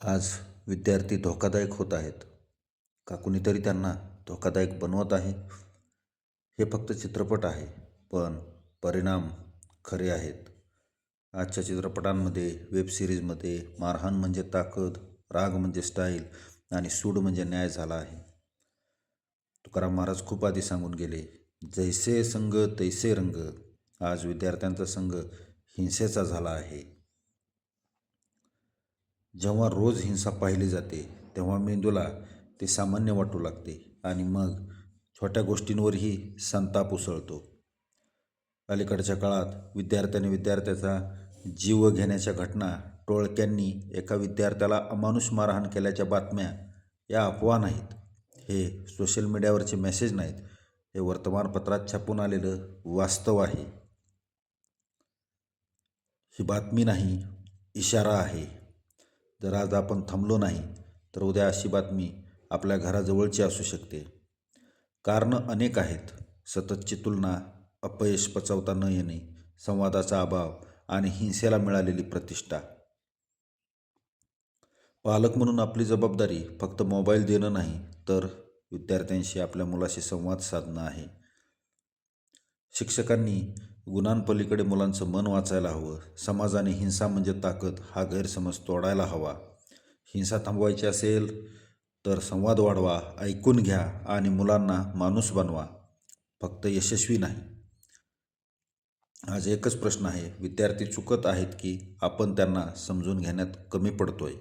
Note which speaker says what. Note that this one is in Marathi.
Speaker 1: आज विद्यार्थी धोकादायक होत आहेत. का कुणीतरी त्यांना धोकादायक बनवत आहे? हे फक्त चित्रपट आहे पण परिणाम खरे आहेत. आजच्या चित्रपटांमध्ये वेब सिरीजमध्ये मारहाण म्हणजे ताकद राग म्हणजे स्टाईल आणि सूड म्हणजे न्याय झाला आहे. तुकाराम महाराज खूप आधी सांगून गेले जैसे संघ तैसे रंग आज विद्यार्थ्यांचा संघ हिंसेचा झाला आहे. जेव्हा रोज हिंसा पाहिली जाते तेव्हा मेंदूला ते सामान्य वाटू लागते आणि मग छोट्या गोष्टींवरही संताप उसळतो. अलीकडच्या काळात विद्यार्थ्याने विद्यार्थ्याचा जीव घेण्याच्या घटना टोळक्यांनी एका विद्यार्थ्याला अमानुष मारहाण केल्याच्या बातम्या या अफवा नाहीत. हे सोशल मीडियावरचे मेसेज नाहीत. हे वर्तमानपत्रात छापून आलेलं वास्तव आहे. ही बातमी नाही इशारा आहे. जर आज आपण थांबलो नाही तर उद्या अशी बातमी आपल्या घराजवळची असू शकते. कारणं अनेक आहेत सततची तुलना अपयश पचवता न येणे संवादाचा अभाव आणि हिंसेला मिळालेली प्रतिष्ठा. पालक म्हणून आपली जबाबदारी फक्त मोबाईल देणं नाही तर विद्यार्थ्यांशी आपल्या मुलाशी संवाद साधणं आहे. शिक्षकांनी गुणांपलीकडे मुलांचं मन वाचायला हवं. समाजाने हिंसा म्हणजे ताकद हा गैरसमज तोडायला हवा. हिंसा थांबवायची असेल तर संवाद वाढवा ऐकून घ्या आणि मुलांना माणूस बनवा. फक्त यशस्वी नाही. आज एकच प्रश्न आहे. विद्यार्थी चुकत आहेत की आपण त्यांना समजून घेण्यात कमी पडतोय.